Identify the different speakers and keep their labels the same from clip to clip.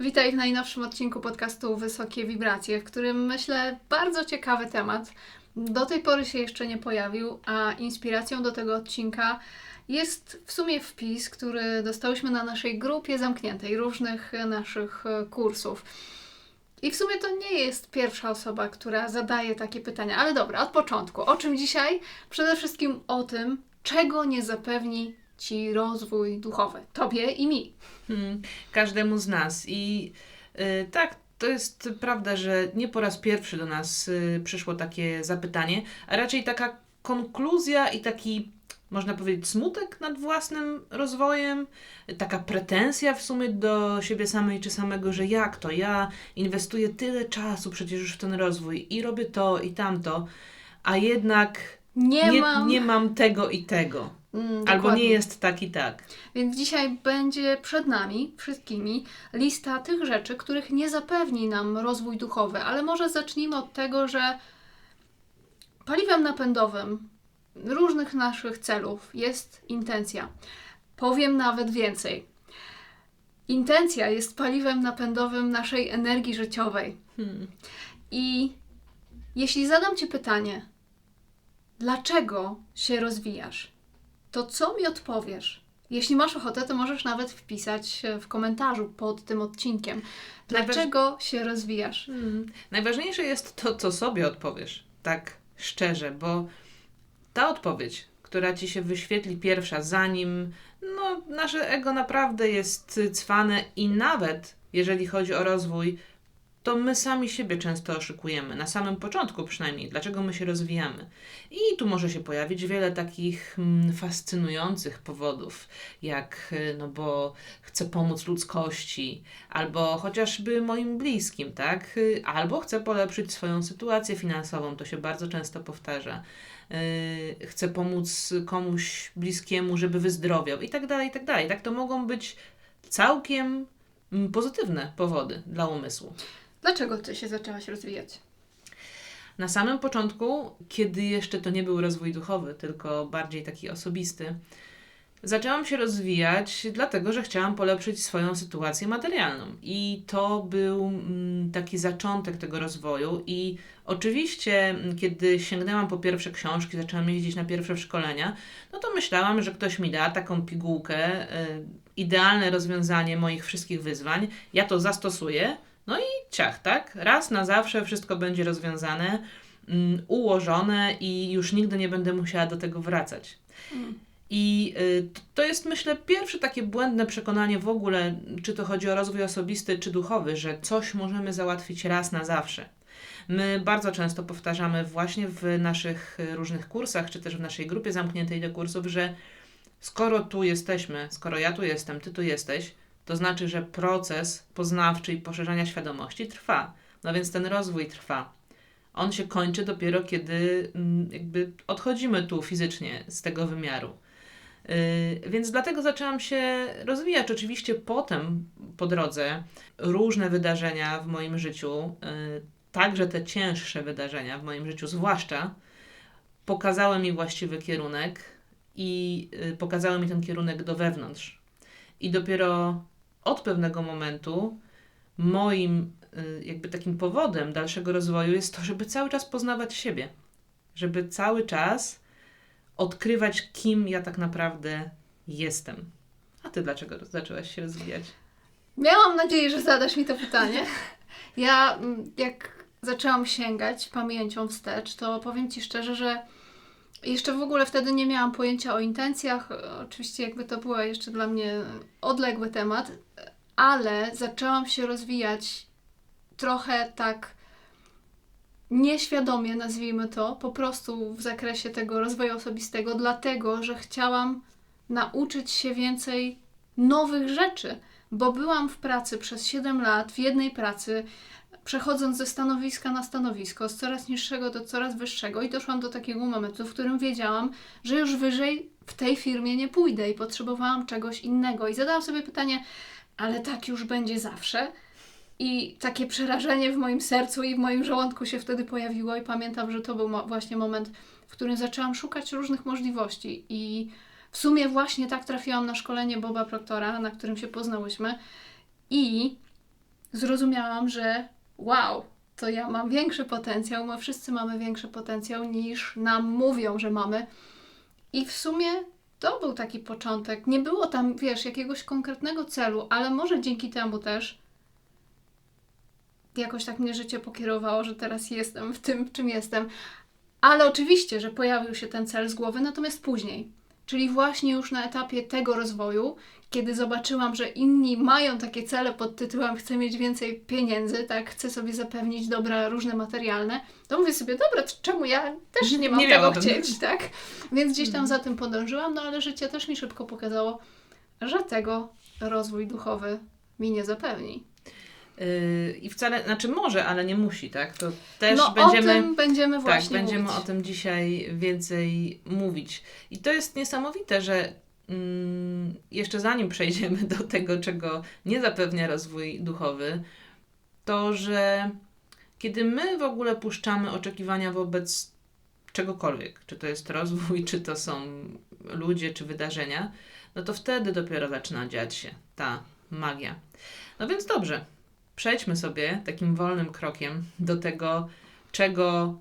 Speaker 1: Witaj w najnowszym odcinku podcastu Wysokie Wibracje, w którym myślę bardzo ciekawy temat. Do tej pory się jeszcze nie pojawił, a inspiracją do tego odcinka jest w sumie wpis, który dostałyśmy na naszej grupie zamkniętej różnych naszych kursów. I w sumie to nie jest pierwsza osoba, która zadaje takie pytania, ale dobra, od początku. O czym dzisiaj? Przede wszystkim o tym, czego nie zapewni Ci rozwój duchowy, Tobie i mi.
Speaker 2: Hmm, każdemu z nas. I y, tak, to jest prawda, że nie po raz pierwszy do nas y, przyszło takie zapytanie, a raczej taka konkluzja i taki, można powiedzieć, smutek nad własnym rozwojem, taka pretensja w sumie do siebie samej czy samego, że jak to ja inwestuję tyle czasu przecież już w ten rozwój i robię to i tamto, a jednak
Speaker 1: Nie,
Speaker 2: nie,
Speaker 1: mam.
Speaker 2: nie mam tego i tego.
Speaker 1: Mm,
Speaker 2: Albo
Speaker 1: dokładnie.
Speaker 2: nie jest tak i tak.
Speaker 1: Więc dzisiaj będzie przed nami, wszystkimi, lista tych rzeczy, których nie zapewni nam rozwój duchowy. Ale może zacznijmy od tego, że paliwem napędowym różnych naszych celów jest intencja. Powiem nawet więcej. Intencja jest paliwem napędowym naszej energii życiowej.
Speaker 2: Hmm.
Speaker 1: I jeśli zadam Ci pytanie, dlaczego się rozwijasz, to co mi odpowiesz? Jeśli masz ochotę, to możesz nawet wpisać e, w komentarzu pod tym odcinkiem. Dlaczego się rozwijasz?
Speaker 2: Hmm. Najważniejsze jest to, co sobie odpowiesz, tak szczerze, bo ta odpowiedź, która ci się wyświetli pierwsza, zanim no, nasze ego naprawdę jest cwane i nawet jeżeli chodzi o rozwój, to my sami siebie często oszukujemy, na samym początku przynajmniej, dlaczego my się rozwijamy. I tu może się pojawić wiele takich mm, fascynujących powodów, jak y, no bo chcę pomóc ludzkości, albo chociażby moim bliskim, tak? Y, Albo chcę polepszyć swoją sytuację finansową, to się bardzo często powtarza. Y, Chcę pomóc komuś bliskiemu, żeby wyzdrowiał i tak dalej, i tak dalej. Tak to mogą być całkiem mm, pozytywne powody dla umysłu.
Speaker 1: Dlaczego ty się zaczęłaś rozwijać?
Speaker 2: Na samym początku, kiedy jeszcze to nie był rozwój duchowy, tylko bardziej taki osobisty, zaczęłam się rozwijać, dlatego że chciałam polepszyć swoją sytuację materialną. I to był mm, taki zaczątek tego rozwoju. I oczywiście, mm, kiedy sięgnęłam po pierwsze książki, zaczęłam jeździć na pierwsze szkolenia, no to myślałam, że ktoś mi da taką pigułkę, y, idealne rozwiązanie moich wszystkich wyzwań. Ja to zastosuję. No i ciach, tak? Raz na zawsze wszystko będzie rozwiązane, mm, ułożone i już nigdy nie będę musiała do tego wracać.
Speaker 1: Mm.
Speaker 2: I y, to jest, myślę, pierwsze takie błędne przekonanie w ogóle, czy to chodzi o rozwój osobisty, czy duchowy, że coś możemy załatwić raz na zawsze. My bardzo często powtarzamy właśnie w naszych y, różnych kursach, czy też w naszej grupie zamkniętej do kursów, że skoro tu jesteśmy, skoro ja tu jestem, ty tu jesteś, to znaczy, że proces poznawczy i poszerzania świadomości trwa. No więc ten rozwój trwa. On się kończy dopiero, kiedy mm, jakby odchodzimy tu fizycznie z tego wymiaru. Yy, więc dlatego zaczęłam się rozwijać. Oczywiście potem po drodze różne wydarzenia w moim życiu, yy, także te cięższe wydarzenia w moim życiu, zwłaszcza, pokazały mi właściwy kierunek i yy, pokazały mi ten kierunek do wewnątrz. I dopiero od pewnego momentu moim y, jakby takim powodem dalszego rozwoju jest to, żeby cały czas poznawać siebie. Żeby cały czas odkrywać, kim ja tak naprawdę jestem. A ty dlaczego zaczęłaś się rozwijać?
Speaker 1: Miałam nadzieję, że zadasz mi to pytanie. Ja, mm, jak zaczęłam sięgać pamięcią wstecz, to powiem Ci szczerze, że jeszcze w ogóle wtedy nie miałam pojęcia o intencjach. Oczywiście, jakby to był jeszcze dla mnie odległy temat, ale zaczęłam się rozwijać trochę tak nieświadomie, nazwijmy to, po prostu w zakresie tego rozwoju osobistego, dlatego że chciałam nauczyć się więcej nowych rzeczy, bo byłam w pracy przez 7 lat, w jednej pracy, przechodząc ze stanowiska na stanowisko, z coraz niższego do coraz wyższego i doszłam do takiego momentu, w którym wiedziałam, że już wyżej w tej firmie nie pójdę i potrzebowałam czegoś innego. I zadałam sobie pytanie, ale tak już będzie zawsze? I takie przerażenie w moim sercu i w moim żołądku się wtedy pojawiło i pamiętam, że to był właśnie moment, w którym zaczęłam szukać różnych możliwości i w sumie właśnie tak trafiłam na szkolenie Boba Proktora, na którym się poznałyśmy i zrozumiałam, że wow, to ja mam większy potencjał, my wszyscy mamy większy potencjał niż nam mówią, że mamy. I w sumie to był taki początek. Nie było tam, wiesz, jakiegoś konkretnego celu, ale może dzięki temu też jakoś tak mnie życie pokierowało, że teraz jestem w tym, czym jestem. Ale oczywiście, że pojawił się ten cel z głowy, natomiast później. Czyli właśnie już na etapie tego rozwoju, kiedy zobaczyłam, że inni mają takie cele pod tytułem chcę mieć więcej pieniędzy, tak, chcę sobie zapewnić dobra różne materialne, to mówię sobie, dobra, czemu ja też nie mam
Speaker 2: Nie
Speaker 1: tego chcieć, tak? Więc gdzieś tam
Speaker 2: Mhm.
Speaker 1: za tym podążyłam, no ale życie też mi szybko pokazało, że tego rozwój duchowy mi nie zapewni.
Speaker 2: Yy, I wcale, znaczy może, ale nie musi, tak? To też
Speaker 1: no
Speaker 2: będziemy.
Speaker 1: o tym będziemy
Speaker 2: Tak,
Speaker 1: właśnie
Speaker 2: będziemy
Speaker 1: mówić.
Speaker 2: o tym dzisiaj więcej mówić. I to jest niesamowite, że jeszcze zanim przejdziemy do tego, czego nie zapewnia rozwój duchowy, to że kiedy my w ogóle puszczamy oczekiwania wobec czegokolwiek, czy to jest rozwój, czy to są ludzie, czy wydarzenia, no to wtedy dopiero zaczyna dziać się ta magia. No więc dobrze, przejdźmy sobie takim wolnym krokiem do tego, czego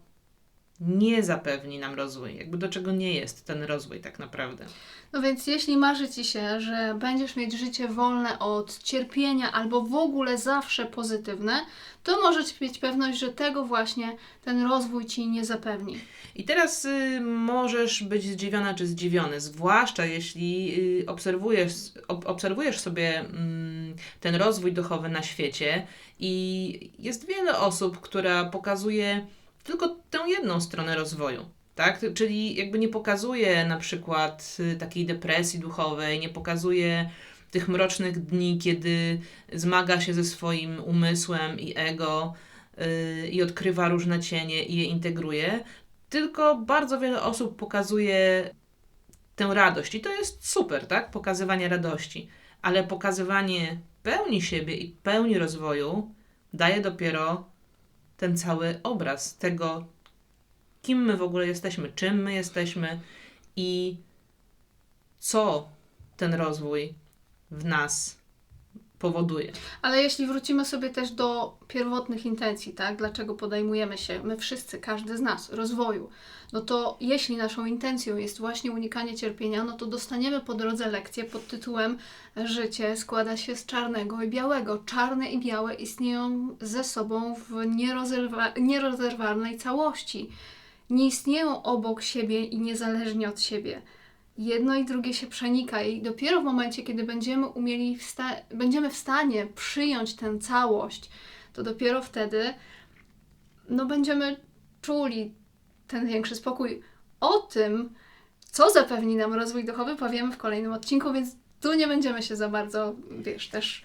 Speaker 2: nie zapewni nam rozwój, jakby do czego nie jest ten rozwój tak naprawdę.
Speaker 1: No więc jeśli marzy Ci się, że będziesz mieć życie wolne od cierpienia albo w ogóle zawsze pozytywne, to możesz mieć pewność, że tego właśnie ten rozwój Ci nie zapewni.
Speaker 2: I teraz y, możesz być zdziwiona czy zdziwiony, zwłaszcza jeśli y, obserwujesz, ob, obserwujesz sobie mm, ten rozwój duchowy na świecie i jest wiele osób, która pokazuje tylko tę jedną stronę rozwoju. Tak? Czyli jakby nie pokazuje na przykład y, takiej depresji duchowej, nie pokazuje tych mrocznych dni, kiedy zmaga się ze swoim umysłem i ego y, i odkrywa różne cienie i je integruje, tylko bardzo wiele osób pokazuje tę radość i to jest super, tak? Pokazywanie radości, ale pokazywanie pełni siebie i pełni rozwoju daje dopiero ten cały obraz tego, kim my w ogóle jesteśmy, czym my jesteśmy i co ten rozwój w nas powoduje.
Speaker 1: Ale jeśli wrócimy sobie też do pierwotnych intencji, tak, dlaczego podejmujemy się, my wszyscy, każdy z nas, rozwoju, no to jeśli naszą intencją jest właśnie unikanie cierpienia, no to dostaniemy po drodze lekcję pod tytułem Życie składa się z czarnego i białego. Czarne i białe istnieją ze sobą w nierozerwa- nierozerwalnej całości. Nie istnieją obok siebie i niezależnie od siebie jedno i drugie się przenika i dopiero w momencie, kiedy będziemy umieli, wsta- będziemy w stanie przyjąć tę całość, to dopiero wtedy no będziemy czuli ten większy spokój. O tym, co zapewni nam rozwój duchowy, powiemy w kolejnym odcinku, więc tu nie będziemy się za bardzo, wiesz, też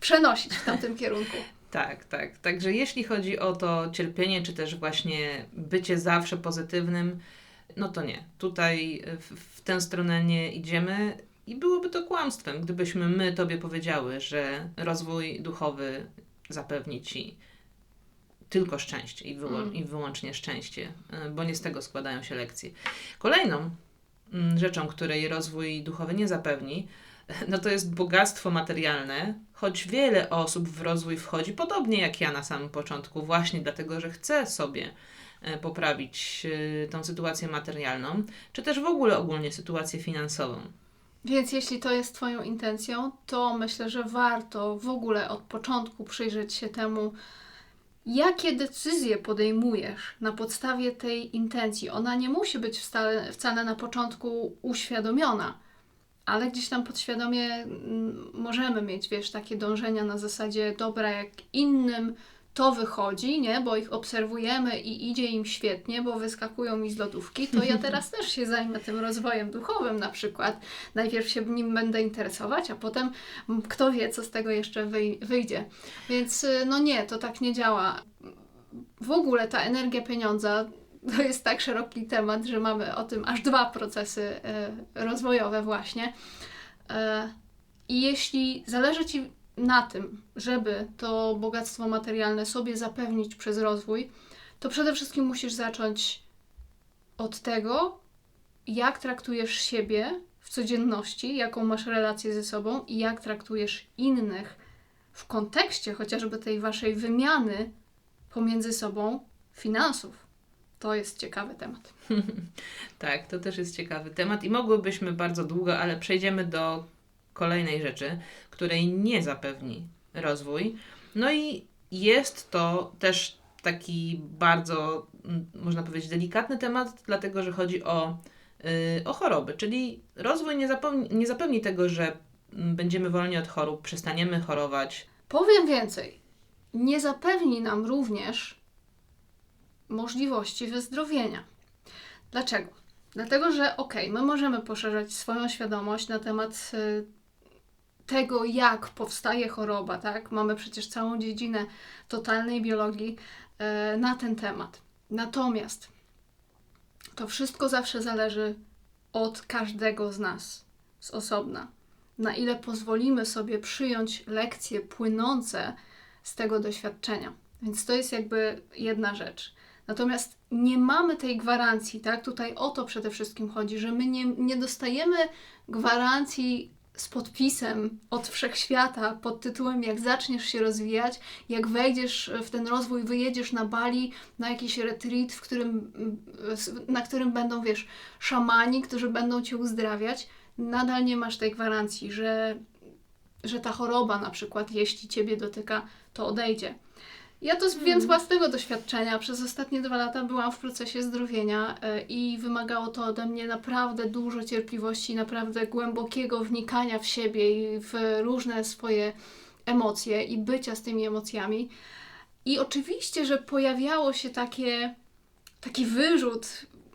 Speaker 1: przenosić w tamtym kierunku.
Speaker 2: Tak, tak. Także jeśli chodzi o to cierpienie, czy też właśnie bycie zawsze pozytywnym, no to nie. Tutaj w, w tę stronę nie idziemy i byłoby to kłamstwem, gdybyśmy my Tobie powiedziały, że rozwój duchowy zapewni Ci tylko szczęście i, wyło-
Speaker 1: Mm.
Speaker 2: i wyłącznie szczęście, y, bo nie z tego składają się lekcje. Kolejną mm, rzeczą, której rozwój duchowy nie zapewni, no to jest bogactwo materialne, choć wiele osób w rozwój wchodzi, podobnie jak ja na samym początku, właśnie dlatego, że chce sobie e, poprawić e, tą sytuację materialną, czy też w ogóle ogólnie sytuację finansową.
Speaker 1: Więc jeśli to jest Twoją intencją, to myślę, że warto w ogóle od początku przyjrzeć się temu, jakie decyzje podejmujesz na podstawie tej intencji. Ona nie musi być wcale, wcale na początku uświadomiona, ale gdzieś tam podświadomie mm, możemy mieć, wiesz, takie dążenia na zasadzie, dobra, jak innym to wychodzi, nie, bo ich obserwujemy i idzie im świetnie, bo wyskakują mi z lodówki, to ja teraz też się zajmę tym rozwojem duchowym na przykład. Najpierw się nim będę interesować, a potem kto wie, co z tego jeszcze wyj- wyjdzie. Więc y, no nie, to tak nie działa. W ogóle ta energia pieniądza to jest tak szeroki temat, że mamy o tym aż dwa procesy y, rozwojowe właśnie. Y, I jeśli zależy Ci na tym, żeby to bogactwo materialne sobie zapewnić przez rozwój, to przede wszystkim musisz zacząć od tego, jak traktujesz siebie w codzienności, jaką masz relację ze sobą i jak traktujesz innych w kontekście chociażby tej waszej wymiany pomiędzy sobą finansów. To jest ciekawy temat.
Speaker 2: Tak, to też jest ciekawy temat i mogłybyśmy bardzo długo, ale przejdziemy do kolejnej rzeczy, której nie zapewni rozwój. No i jest to też taki bardzo, można powiedzieć, delikatny temat, dlatego że chodzi o, yy, o choroby, czyli rozwój nie zapewni, nie zapewni tego, że będziemy wolni od chorób, przestaniemy chorować.
Speaker 1: Powiem więcej. Nie zapewni nam również możliwości wyzdrowienia. Dlaczego? Dlatego, że okej, my możemy poszerzać swoją świadomość na temat y, tego, jak powstaje choroba, tak? Mamy przecież całą dziedzinę totalnej biologii y, na ten temat. Natomiast to wszystko zawsze zależy od każdego z nas z osobna. Na ile pozwolimy sobie przyjąć lekcje płynące z tego doświadczenia. Więc to jest jakby jedna rzecz. Natomiast nie mamy tej gwarancji, tak? Tutaj o to przede wszystkim chodzi, że my nie, nie dostajemy gwarancji z podpisem od wszechświata pod tytułem jak zaczniesz się rozwijać, jak wejdziesz w ten rozwój, wyjedziesz na Bali na jakiś retreat, w którym, na którym będą, wiesz, szamani, którzy będą cię uzdrawiać, nadal nie masz tej gwarancji, że, że ta choroba na przykład, jeśli ciebie dotyka, to odejdzie. Ja to wiem z własnego doświadczenia. Przez ostatnie dwa lata byłam w procesie zdrowienia e, i wymagało to ode mnie naprawdę dużo cierpliwości, naprawdę głębokiego wnikania w siebie i w różne swoje emocje i bycia z tymi emocjami. I oczywiście, że pojawiało się takie, taki wyrzut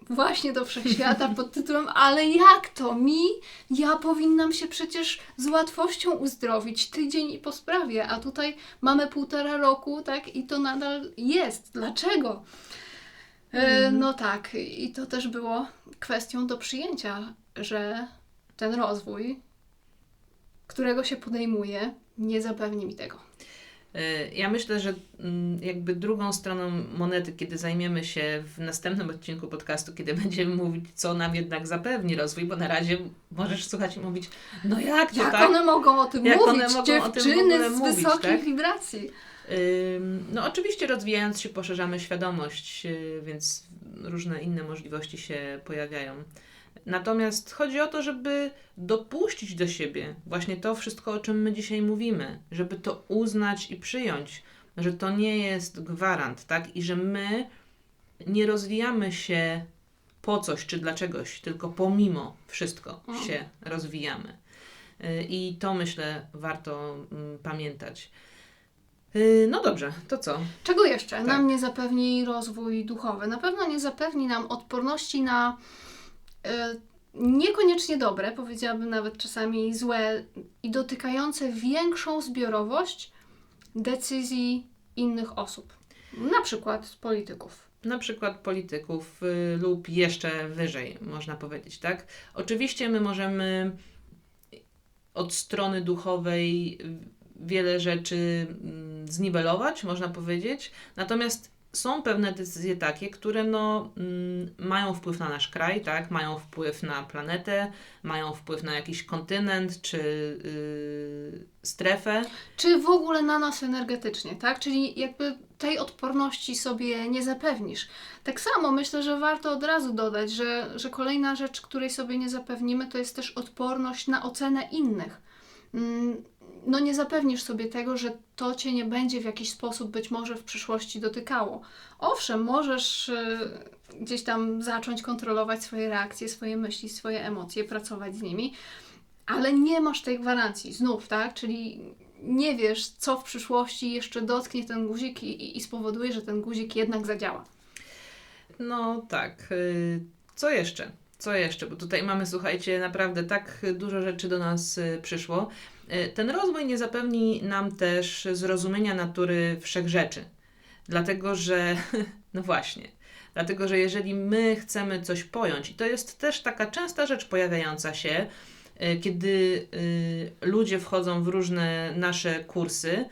Speaker 1: właśnie do wszechświata pod tytułem Ale jak to mi? Ja powinnam się przecież z łatwością uzdrowić tydzień i po sprawie, a tutaj mamy półtora roku, tak? I to nadal jest. Dlaczego? E, no tak, i to też było kwestią do przyjęcia, że ten rozwój, którego się podejmuje, nie zapewni mi tego.
Speaker 2: Y, Ja myślę, że mm, jakby drugą stroną monety, kiedy zajmiemy się w następnym odcinku podcastu, kiedy będziemy mówić, co nam jednak zapewni rozwój, bo na razie możesz słuchać i mówić, no jak to
Speaker 1: Jak
Speaker 2: tak?
Speaker 1: one mogą o tym
Speaker 2: Jak
Speaker 1: mówić?
Speaker 2: one mogą o tym
Speaker 1: Dziewczyny z
Speaker 2: mówić,
Speaker 1: wysokich
Speaker 2: tak?
Speaker 1: wibracji.
Speaker 2: No oczywiście rozwijając się poszerzamy świadomość, yy, więc różne inne możliwości się pojawiają. Natomiast chodzi o to, żeby dopuścić do siebie właśnie to wszystko, o czym my dzisiaj mówimy, żeby to uznać i przyjąć, że to nie jest gwarant, tak? I że my nie rozwijamy się po coś czy dla czegoś, tylko pomimo wszystko się rozwijamy. Yy, I to myślę warto mm, pamiętać. Yy, No dobrze, to co?
Speaker 1: Czego jeszcze
Speaker 2: Tak.
Speaker 1: nam nie zapewni rozwój duchowy? Na pewno nie zapewni nam odporności na niekoniecznie dobre, powiedziałabym nawet czasami złe i dotykające większą zbiorowość decyzji innych osób, na przykład polityków.
Speaker 2: Na przykład polityków y, lub jeszcze wyżej, można powiedzieć, tak? Oczywiście my możemy od strony duchowej wiele rzeczy mm, zniwelować, można powiedzieć, natomiast są pewne decyzje takie, które no, mm, mają wpływ na nasz kraj, tak? mają wpływ na planetę, mają wpływ na jakiś kontynent czy y, strefę.
Speaker 1: Czy w ogóle na nas energetycznie, tak? Czyli jakby tej odporności sobie nie zapewnisz. Tak samo myślę, że warto od razu dodać, że, że kolejna rzecz, której sobie nie zapewnimy, to jest też odporność na ocenę innych. Mm, No nie zapewnisz sobie tego, że to Cię nie będzie w jakiś sposób być może w przyszłości dotykało. Owszem, możesz y, gdzieś tam zacząć kontrolować swoje reakcje, swoje myśli, swoje emocje, pracować z nimi, ale nie masz tej gwarancji, znów, tak? Czyli nie wiesz, co w przyszłości jeszcze dotknie ten guzik i, i- spowoduje, że ten guzik jednak zadziała.
Speaker 2: No tak. y, Co jeszcze? Co jeszcze? Bo tutaj mamy, słuchajcie, naprawdę tak dużo rzeczy do nas y, przyszło. Y, Ten rozwój nie zapewni nam też zrozumienia natury wszechrzeczy. Dlatego, że, no właśnie, dlatego, że jeżeli my chcemy coś pojąć, i to jest też taka częsta rzecz pojawiająca się, y, kiedy ludzie wchodzą w różne nasze kursy,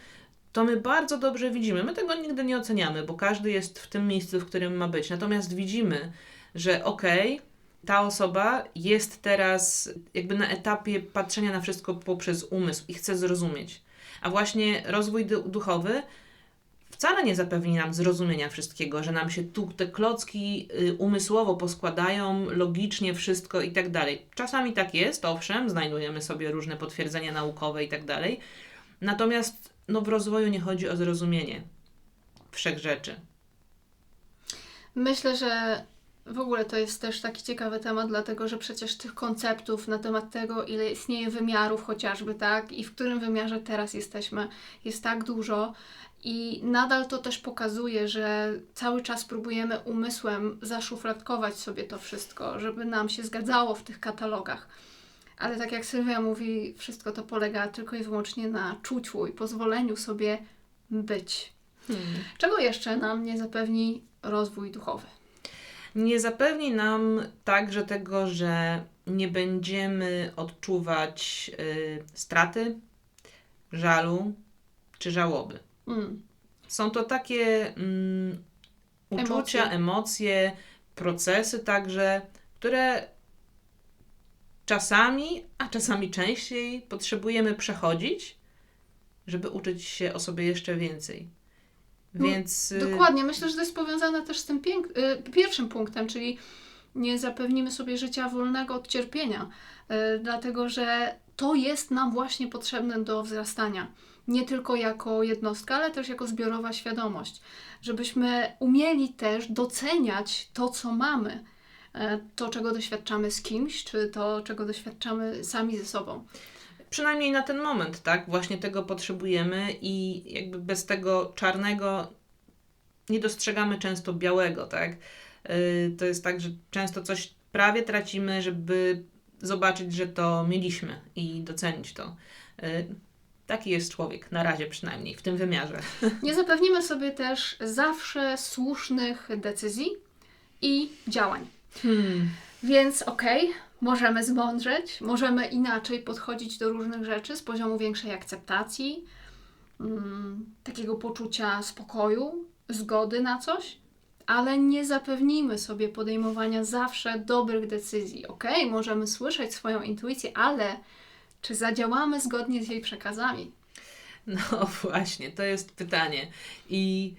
Speaker 2: to my bardzo dobrze widzimy. My tego nigdy nie oceniamy, bo każdy jest w tym miejscu, w którym ma być. Natomiast widzimy, że okej, ta osoba jest teraz jakby na etapie patrzenia na wszystko poprzez umysł i chce zrozumieć. A właśnie rozwój du- duchowy wcale nie zapewni nam zrozumienia wszystkiego, że nam się tu te klocki y, umysłowo poskładają, logicznie wszystko i tak dalej. Czasami tak jest, owszem, znajdujemy sobie różne potwierdzenia naukowe i tak dalej. Natomiast no, w rozwoju nie chodzi o zrozumienie wszechrzeczy.
Speaker 1: Myślę, że w ogóle to jest też taki ciekawy temat, dlatego że przecież tych konceptów na temat tego, ile istnieje wymiarów chociażby, tak, i w którym wymiarze teraz jesteśmy, jest tak dużo. I nadal to też pokazuje, że cały czas próbujemy umysłem zaszufladkować sobie to wszystko, żeby nam się zgadzało w tych katalogach. Ale tak jak Sylwia mówi, wszystko to polega tylko i wyłącznie na czuciu i pozwoleniu sobie być. Czego jeszcze nam nie zapewni rozwój duchowy?
Speaker 2: Nie zapewni nam także tego, że nie będziemy odczuwać y, straty, żalu czy żałoby.
Speaker 1: Mm.
Speaker 2: Są to takie mm, uczucia,
Speaker 1: Emocje.
Speaker 2: emocje, procesy także, które czasami, a czasami częściej potrzebujemy przechodzić, żeby uczyć się o sobie jeszcze więcej.
Speaker 1: No,
Speaker 2: Więc y,
Speaker 1: Dokładnie, myślę, że to jest powiązane też z tym y, pierwszym punktem, czyli nie zapewnimy sobie życia wolnego od cierpienia, y, dlatego że to jest nam właśnie potrzebne do wzrastania. Nie tylko jako jednostka, ale też jako zbiorowa świadomość, żebyśmy umieli też doceniać to, co mamy, y, to, czego doświadczamy z kimś, czy to, czego doświadczamy sami ze sobą.
Speaker 2: Przynajmniej na ten moment, tak? Właśnie tego potrzebujemy i jakby bez tego czarnego nie dostrzegamy często białego, tak? Yy, to jest tak, że często coś prawie tracimy, żeby zobaczyć, że to mieliśmy i docenić to. Yy, taki jest człowiek, na razie przynajmniej, w tym wymiarze.
Speaker 1: Nie zapewnimy sobie też zawsze słusznych decyzji i działań.
Speaker 2: Hmm.
Speaker 1: Więc okej, możemy zmądrzeć, możemy inaczej podchodzić do różnych rzeczy z poziomu większej akceptacji, mm, takiego poczucia spokoju, zgody na coś, ale nie zapewnimy sobie podejmowania zawsze dobrych decyzji. Okej, możemy słyszeć swoją intuicję, ale czy zadziałamy zgodnie z jej przekazami?
Speaker 2: No właśnie, to jest pytanie. I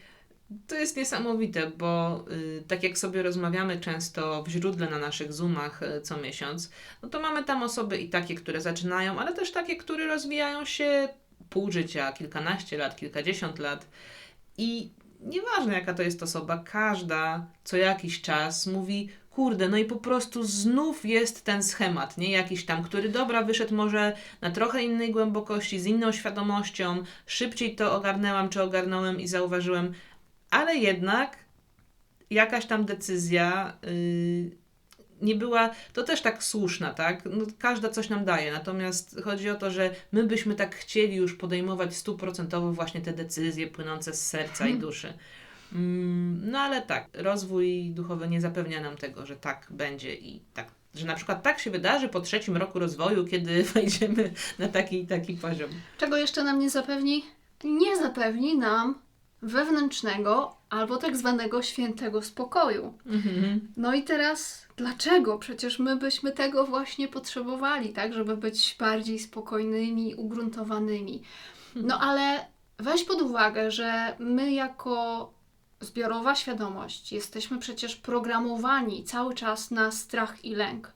Speaker 2: to jest niesamowite, bo y, tak jak sobie rozmawiamy często w źródle na naszych Zoomach y, co miesiąc, no to mamy tam osoby i takie, które zaczynają, ale też takie, które rozwijają się pół życia, kilkanaście lat, kilkadziesiąt lat. I nieważne jaka to jest osoba, każda co jakiś czas mówi, kurde, no i po prostu znów jest ten schemat, nie? Jakiś tam, który dobra, wyszedł może na trochę innej głębokości, z inną świadomością, szybciej to ogarnęłam czy ogarnąłem i zauważyłem, ale jednak jakaś tam decyzja yy, nie była, to też tak słuszna, tak? No, każda coś nam daje, natomiast chodzi o to, że my byśmy tak chcieli już podejmować stuprocentowo właśnie te decyzje płynące z serca i duszy. Mm, No ale tak, rozwój duchowy nie zapewnia nam tego, że tak będzie i tak, że na przykład tak się wydarzy po trzecim roku rozwoju, kiedy wejdziemy na taki taki poziom.
Speaker 1: Czego jeszcze nam nie zapewni? Nie zapewni nam wewnętrznego albo tak zwanego świętego spokoju.
Speaker 2: Mhm.
Speaker 1: No i teraz dlaczego? Przecież my byśmy tego właśnie potrzebowali, tak, żeby być bardziej spokojnymi, ugruntowanymi. No ale weź pod uwagę, że my jako zbiorowa świadomość jesteśmy przecież programowani cały czas na strach i lęk.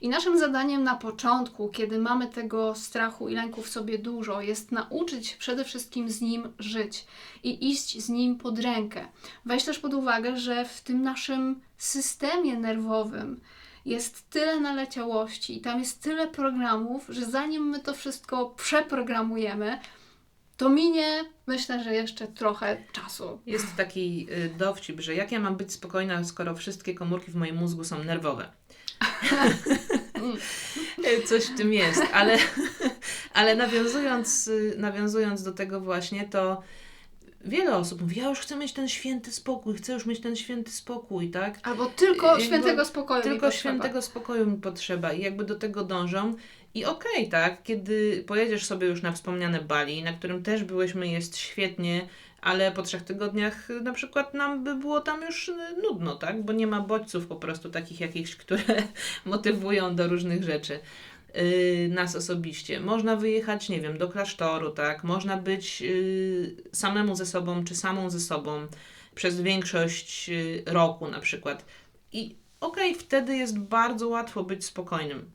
Speaker 1: I naszym zadaniem na początku, kiedy mamy tego strachu i lęku w sobie dużo, jest nauczyć przede wszystkim z nim żyć i iść z nim pod rękę. Weź też pod uwagę, że w tym naszym systemie nerwowym jest tyle naleciałości i tam jest tyle programów, że zanim my to wszystko przeprogramujemy, to minie, myślę, że jeszcze trochę czasu.
Speaker 2: Jest taki y, dowcip, że jak ja mam być spokojna, skoro wszystkie komórki w moim mózgu są nerwowe. Coś w tym jest, ale, ale nawiązując, nawiązując do tego właśnie, to wiele osób mówi, ja już chcę mieć ten święty spokój, chcę już mieć ten święty spokój, tak?
Speaker 1: Albo tylko
Speaker 2: Jakby
Speaker 1: świętego spokoju. mi
Speaker 2: Tylko
Speaker 1: potrzeba.
Speaker 2: świętego spokoju mi potrzeba i jakby do tego dążą. I okej, tak, kiedy pojedziesz sobie już na wspomniane Bali, na którym też byłyśmy, jest świetnie, ale po trzech tygodniach y, na przykład nam by było tam już y, nudno, tak, bo nie ma bodźców po prostu takich jakichś, które motywują do różnych rzeczy. y, nas osobiście. Można wyjechać, nie wiem, do klasztoru, tak? Można być samemu ze sobą, czy samą ze sobą przez większość roku na przykład. I okej, wtedy jest bardzo łatwo być spokojnym.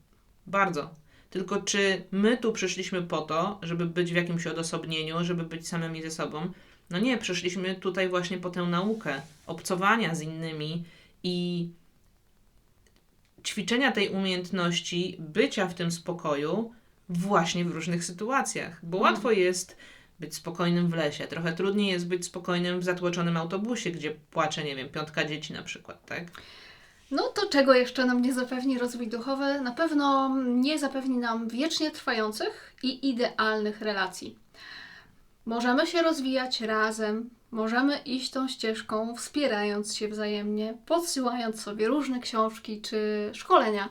Speaker 2: Bardzo. Tylko czy my tu przyszliśmy po to, żeby być w jakimś odosobnieniu, żeby być samymi ze sobą? No nie, przyszliśmy tutaj właśnie po tę naukę obcowania z innymi i ćwiczenia tej umiejętności bycia w tym spokoju właśnie w różnych sytuacjach. Bo
Speaker 1: Mm.
Speaker 2: łatwo jest być spokojnym w lesie, trochę trudniej jest być spokojnym w zatłoczonym autobusie, gdzie płacze, nie wiem, piątka dzieci na przykład, tak?
Speaker 1: No to czego jeszcze nam nie zapewni rozwój duchowy? Na pewno nie zapewni nam wiecznie trwających i idealnych relacji. Możemy się rozwijać razem, możemy iść tą ścieżką, wspierając się wzajemnie, podsyłając sobie różne książki czy szkolenia.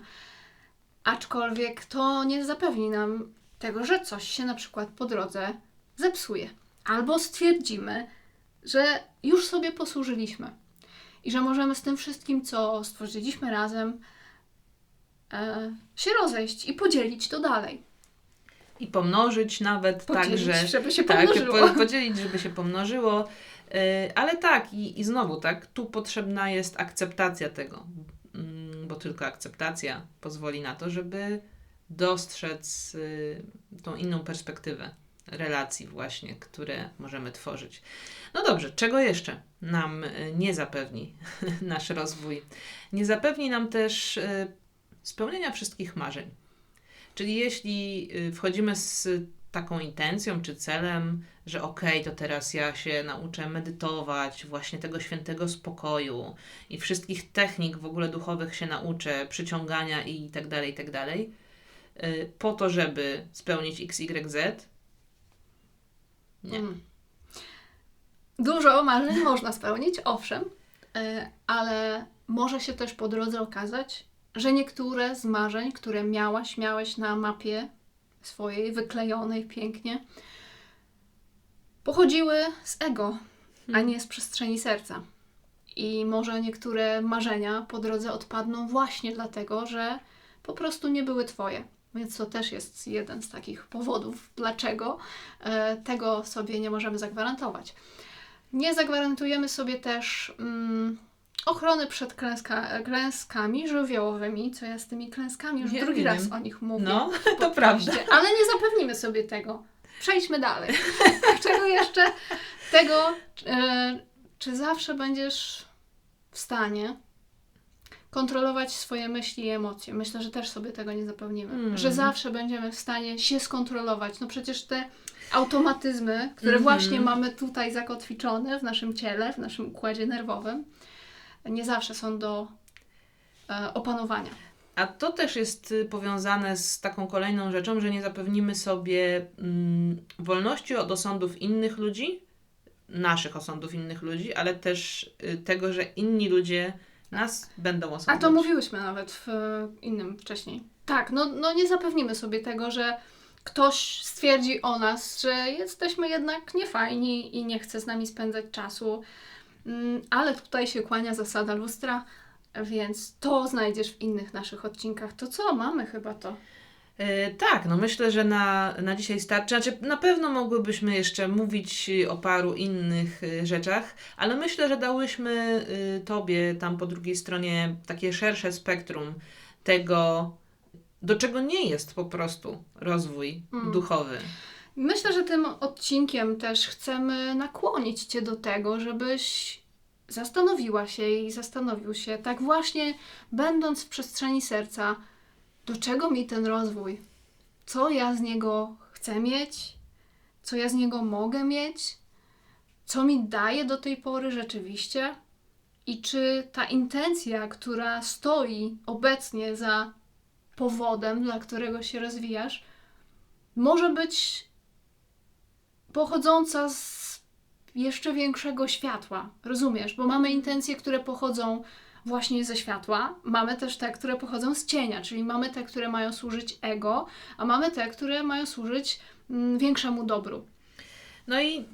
Speaker 1: Aczkolwiek to nie zapewni nam tego, że coś się na przykład po drodze zepsuje. Albo stwierdzimy, że już sobie posłużyliśmy i że możemy z tym wszystkim, co stworzyliśmy razem, e, się rozejść i podzielić to dalej.
Speaker 2: I pomnożyć nawet
Speaker 1: Podzielić,
Speaker 2: tak, że
Speaker 1: żeby się
Speaker 2: tak,
Speaker 1: pomnożyło.
Speaker 2: po, podzielić, żeby się pomnożyło. Yy, ale tak, i, i znowu, tak, tu potrzebna jest akceptacja tego, Mm, bo tylko akceptacja pozwoli na to, żeby dostrzec y, tą inną perspektywę relacji właśnie, które możemy tworzyć. No dobrze, czego jeszcze nam y, nie zapewni nasz rozwój? Nie zapewni nam też y, spełnienia wszystkich marzeń. Czyli jeśli y, wchodzimy z taką intencją czy celem, że okej, to teraz ja się nauczę medytować, właśnie tego świętego spokoju i wszystkich technik w ogóle duchowych się nauczę, przyciągania i tak dalej, i tak dalej, y, po to, żeby spełnić X, Y, Z. Nie.
Speaker 1: Mm. Dużo marzeń można spełnić, owszem, e, ale może się też po drodze okazać, że niektóre z marzeń, które miałaś, miałeś na mapie swojej, wyklejonej pięknie, pochodziły z ego, a nie z przestrzeni serca. I może niektóre marzenia po drodze odpadną właśnie dlatego, że po prostu nie były Twoje. Więc to też jest jeden z takich powodów, dlaczego e, tego sobie nie możemy zagwarantować. Nie zagwarantujemy sobie też mm, ochrony przed klęska, klęskami żywiołowymi, co ja z tymi klęskami już
Speaker 2: Nie
Speaker 1: drugi
Speaker 2: wiem.
Speaker 1: raz o nich mówię.
Speaker 2: No, to prawda.
Speaker 1: Ale nie zapewnimy sobie tego. Przejdźmy dalej. Czego jeszcze? Tego, e, czy zawsze będziesz w stanie kontrolować swoje myśli i emocje. Myślę, że też sobie tego nie zapewnimy.
Speaker 2: Mm.
Speaker 1: Że zawsze będziemy w stanie się skontrolować. No przecież te automatyzmy, które
Speaker 2: Mhm.
Speaker 1: właśnie mamy tutaj zakotwiczone w naszym ciele, w naszym układzie nerwowym, nie zawsze są do e, opanowania.
Speaker 2: A to też jest y, powiązane z taką kolejną rzeczą, że nie zapewnimy sobie mm, wolności od osądów innych ludzi, naszych osądów innych ludzi, ale też y, tego, że inni ludzie nas będą
Speaker 1: A
Speaker 2: osądzać.
Speaker 1: to mówiłyśmy nawet w e, innym wcześniej. Tak, no, no nie zapewnimy sobie tego, że ktoś stwierdzi o nas, że jesteśmy jednak niefajni i nie chce z nami spędzać czasu. Mm, Ale tutaj się kłania zasada lustra, więc to znajdziesz w innych naszych odcinkach. To co? Mamy chyba to.
Speaker 2: E, tak, no myślę, że na, na dzisiaj starczy. Znaczy, na pewno mogłybyśmy jeszcze mówić o paru innych y, rzeczach, ale myślę, że dałyśmy y, Tobie tam po drugiej stronie takie szersze spektrum tego, do czego nie jest po prostu rozwój
Speaker 1: Mm.
Speaker 2: duchowy.
Speaker 1: Myślę, że tym odcinkiem też chcemy nakłonić Cię do tego, żebyś zastanowiła się i zastanowił się, tak właśnie będąc w przestrzeni serca, do czego mi ten rozwój? Co ja z niego chcę mieć? Co ja z niego mogę mieć? Co mi daje do tej pory rzeczywiście? I czy ta intencja, która stoi obecnie za powodem, dla którego się rozwijasz, może być pochodząca z jeszcze większego światła. Rozumiesz? Bo mamy intencje, które pochodzą właśnie ze światła, mamy też te, które pochodzą z cienia, czyli mamy te, które mają służyć ego, a mamy te, które mają służyć mm, większemu dobru.
Speaker 2: No i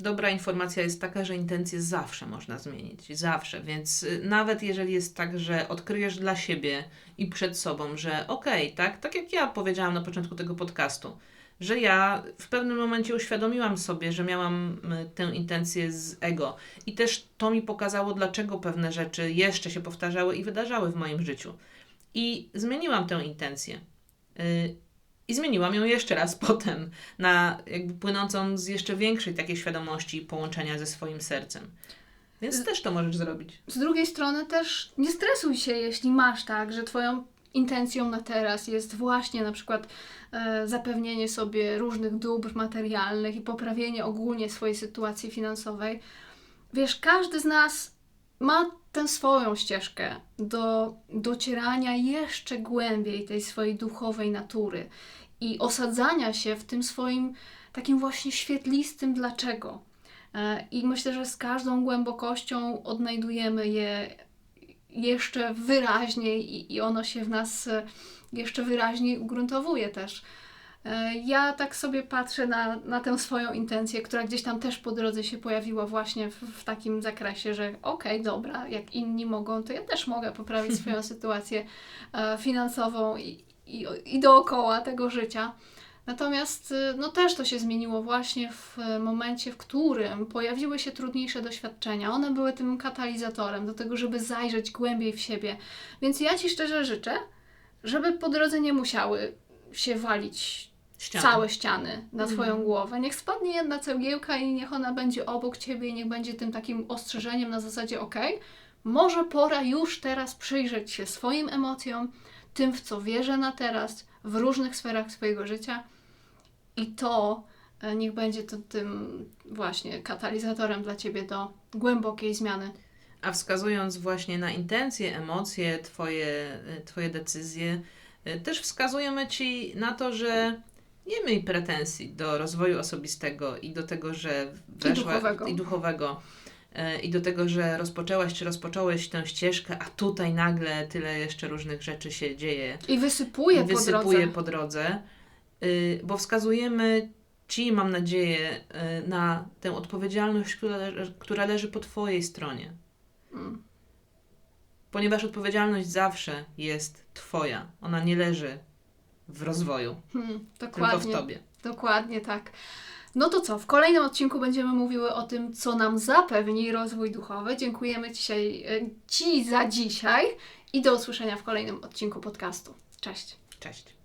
Speaker 2: Dobra informacja jest taka, że intencje zawsze można zmienić. Zawsze. Więc y, nawet jeżeli jest tak, że odkryjesz dla siebie i przed sobą, że okej, tak, tak jak ja powiedziałam na początku tego podcastu, że ja w pewnym momencie uświadomiłam sobie, że miałam tę intencję z ego. I też to mi pokazało, dlaczego pewne rzeczy jeszcze się powtarzały i wydarzały w moim życiu. I zmieniłam tę intencję. Y, I zmieniłam ją jeszcze raz potem, na jakby płynącą z jeszcze większej takiej świadomości połączenia ze swoim sercem. Więc
Speaker 1: Z-
Speaker 2: też to możesz zrobić.
Speaker 1: Z drugiej strony też nie stresuj się, jeśli masz tak, że Twoją intencją na teraz jest właśnie na przykład e, zapewnienie sobie różnych dóbr materialnych i poprawienie ogólnie swojej sytuacji finansowej. Wiesz, każdy z nas ma tę swoją ścieżkę do docierania jeszcze głębiej tej swojej duchowej natury i osadzania się w tym swoim takim właśnie świetlistym dlaczego. E, I myślę, że z każdą głębokością odnajdujemy je jeszcze wyraźniej i, i ono się w nas e, jeszcze wyraźniej ugruntowuje też. E, Ja tak sobie patrzę na, na tę swoją intencję, która gdzieś tam też po drodze się pojawiła właśnie w, w takim zakresie, że okej, dobra, jak inni mogą, to ja też mogę poprawić swoją sytuację e, finansową i, i, i dookoła tego życia. Natomiast y, no też to się zmieniło właśnie w e, momencie, w którym pojawiły się trudniejsze doświadczenia. One były tym katalizatorem do tego, żeby zajrzeć głębiej w siebie. Więc ja Ci szczerze życzę, żeby po drodze nie musiały się walić
Speaker 2: Ściana.
Speaker 1: całe ściany na
Speaker 2: Mhm.
Speaker 1: Twoją głowę. Niech spadnie jedna cegiełka i niech ona będzie obok Ciebie i niech będzie tym takim ostrzeżeniem na zasadzie ok, może pora już teraz przyjrzeć się swoim emocjom, tym w co wierzę na teraz, w różnych sferach swojego życia i to e, niech będzie to tym właśnie katalizatorem dla Ciebie do głębokiej zmiany.
Speaker 2: A wskazując właśnie na intencje, emocje, twoje, twoje decyzje, y, też wskazujemy Ci na to, że nie miej pretensji do rozwoju osobistego i do tego, że weszła,
Speaker 1: duchowego.
Speaker 2: i duchowego i do tego, że rozpoczęłaś czy rozpocząłeś tę ścieżkę, a tutaj nagle tyle jeszcze różnych rzeczy się dzieje
Speaker 1: I wysypuje, po
Speaker 2: wysypuje
Speaker 1: drodze.
Speaker 2: po drodze, bo wskazujemy Ci, mam nadzieję, y, na tę odpowiedzialność, która leży, która leży po Twojej stronie.
Speaker 1: Mm.
Speaker 2: Ponieważ odpowiedzialność zawsze jest Twoja. Ona nie leży w rozwoju,
Speaker 1: Hmm,
Speaker 2: tylko w
Speaker 1: dokładnie.
Speaker 2: Tobie.
Speaker 1: Dokładnie tak. No to co, w kolejnym odcinku będziemy mówiły o tym, co nam zapewni rozwój duchowy. Dziękujemy dzisiaj, e, Ci za dzisiaj i do usłyszenia w kolejnym odcinku podcastu. Cześć!
Speaker 2: Cześć.